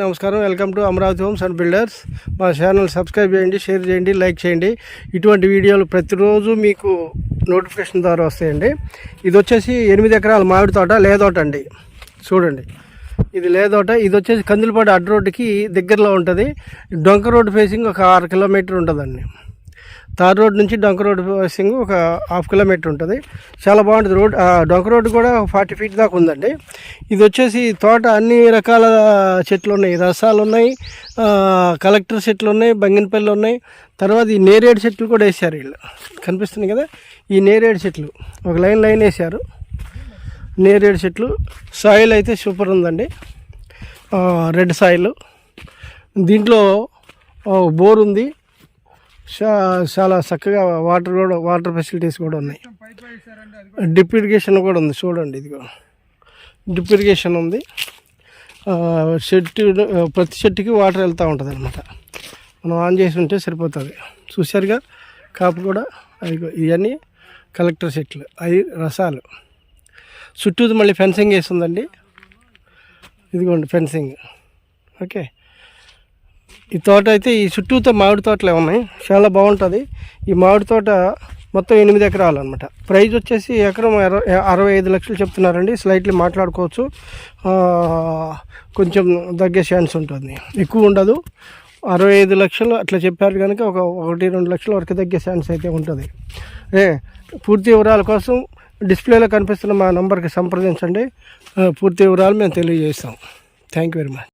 నమస్కారం. Welcome to Amaravati homes and builders మా channel subscribe చేయండి షేర్ చేయండి లైక్ చేయండి. ఇటువంటి వీడియోలు ప్రతిరోజు మీకు నోటిఫికేషన్ ద్వారా వస్తాయండి. ఇది వచ్చేసి ఎనిమిది ఎకరాల మామిడి తోట లేదోట అండి. చూడండి. ఇది లేదోట ఇది వచ్చేసి కందులపాడు అడ్డు రోడ్డుకి దగ్గరలో ఉంటుంది. డొంక రోడ్డు ఫేసింగ్ ఒక ఆరు కిలోమీటర్ ఉంటుందండి. తార్ రోడ్ నుంచి డొంక రోడ్ సింగ్ ఒక హాఫ్ కిలోమీటర్ ఉంటుంది. చాలా బాగుంటుంది రోడ్. ఆ డొంక రోడ్ కూడా ఫార్టీ ఫీట్ దాకా ఉందండి. ఇది వచ్చేసి తోట అన్ని రకాల చెట్లు ఉన్నాయి. రసాలు ఉన్నాయి కలెక్టర్ చెట్లు ఉన్నాయి బంగినపల్లి ఉన్నాయి. తర్వాత ఈ నేరేడు చెట్లు కూడా వేసారు వీళ్ళు. కనిపిస్తుంది కదా? ఈ నేరేడు చెట్లు. ఒక లైన్ లైన్ వేసారు నేరేడు చెట్లు. సాయిల్ అయితే సూపర్ ఉందండి. Red soil. దీంట్లో బోర్ ఉంది. చాలా చక్కగా వాటర్ కూడా వాటర్ ఫెసిలిటీస్ కూడా ఉన్నాయి. డిప్ ఇరిగేషన్ కూడా ఉంది చూడండి ఇదిగో. డిప్ ఇరిగేషన్ ఉంది. చెట్టు ప్రతి చెట్టుకి వాటర్ వెళ్తూ ఉంటుంది అనమాట మనం ఆన్ చేసి ఉంటే సరిపోతుంది. చూశారుగా? కాపు కూడా అవి ఇవన్నీ కలెక్టర్ చెట్లు అవి రసాలు. చుట్టూ మళ్ళీ ఫెన్సింగ్ వేస్తుందండి ఇదిగోండి ఫెన్సింగ్. ఓకే. ఈ తోట అయితే ఈ చుట్టూతో మామిడి తోటలే ఉన్నాయి. చాలా బాగుంటుంది. ఈ మామిడి తోట మొత్తం ఎనిమిది ఎకరాలు అనమాట ప్రైజ్ వచ్చేసి ఎకరం అరవై అరవై ఐదు లక్షలు చెప్తున్నారండి. స్లైట్లీ మాట్లాడుకోవచ్చు. కొంచెం తగ్గే ఛాన్స్ ఉంటుంది. ఎక్కువ ఉండదు. అరవై ఐదు లక్షలు అట్లా చెప్పారు కనుక ఒక ఒకటి రెండు లక్షల వరకు తగ్గే ఛాన్స్ అయితే ఉంటుంది. ఏ పూర్తి వివరాల కోసం డిస్ప్లేలో కనిపిస్తున్న మా నంబర్కి సంప్రదించండి. పూర్తి వివరాలు మేము తెలియజేస్తాం. Thank you very much.